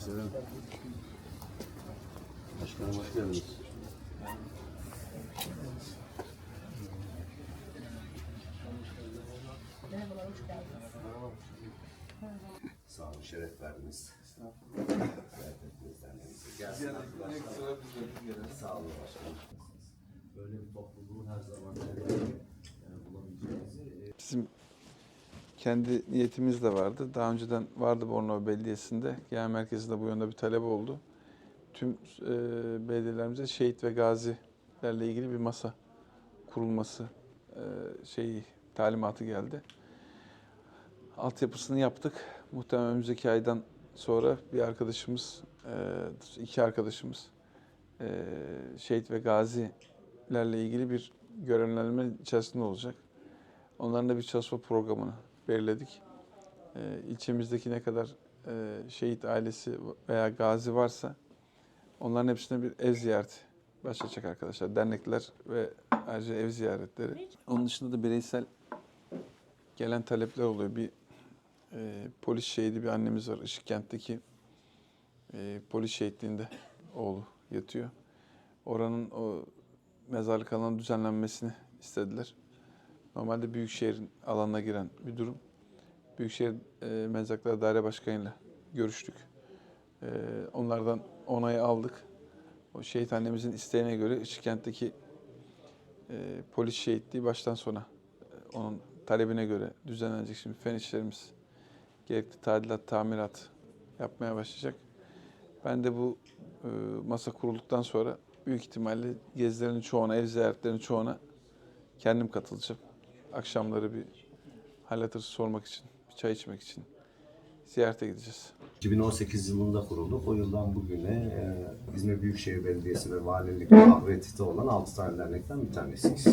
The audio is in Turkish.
Selam. Başkanım hoş geldiniz. Sağ olun, şeref verdiniz. Sağ olun başkanım. Böyle bir topluluğu her zaman yani bulabileceğinizi e, Bizim kendi niyetimiz de vardı. Daha önceden vardı Bornova Belediyesi'nde. Genel merkezinde bu yönde bir talep oldu. Tüm e, belediyelerimize şehit ve gazilerle ilgili bir masa kurulması e, şeyi talimatı geldi. Altyapısını yaptık. Muhtemelen önümüzdeki aydan sonra bir arkadaşımız, e, iki arkadaşımız e, şehit ve gazilerle ilgili bir görevlendirme içerisinde olacak. Onların da bir çalışma programını belirledik. Ee, ilçemizdeki ne kadar e, şehit ailesi veya gazi varsa onların hepsine bir ev ziyareti başlayacak arkadaşlar. Dernekler ve ayrıca ev ziyaretleri. Onun dışında da bireysel gelen talepler oluyor. Bir e, polis şehidi bir annemiz var. Işıkkent'teki e, polis şehitliğinde oğlu yatıyor. Oranın o mezarlık alanı düzenlenmesini istediler. Normalde Büyükşehir'in alanına giren bir durum. Büyükşehir e, Mezarlıklar Daire Başkanı'yla görüştük. E, onlardan onayı aldık. O şehit annemizin isteğine göre Işıkkent'teki e, polis şehitliği baştan sona e, onun talebine göre düzenlenecek. Şimdi fen işlerimiz gerekli tadilat, tamirat yapmaya başlayacak. Ben de bu e, masa kurulduktan sonra büyük ihtimalle gezilerin çoğuna, ev ziyaretlerinin çoğuna kendim katılacağım. Akşamları bir hal hatır sormak için, bir çay içmek için ziyarete gideceğiz. 2018 yılında kurulduk. O yıldan bugüne e, İzmir Büyükşehir Belediyesi ve Valilik akredite olan 6 tane dernekten bir tanesiyiz.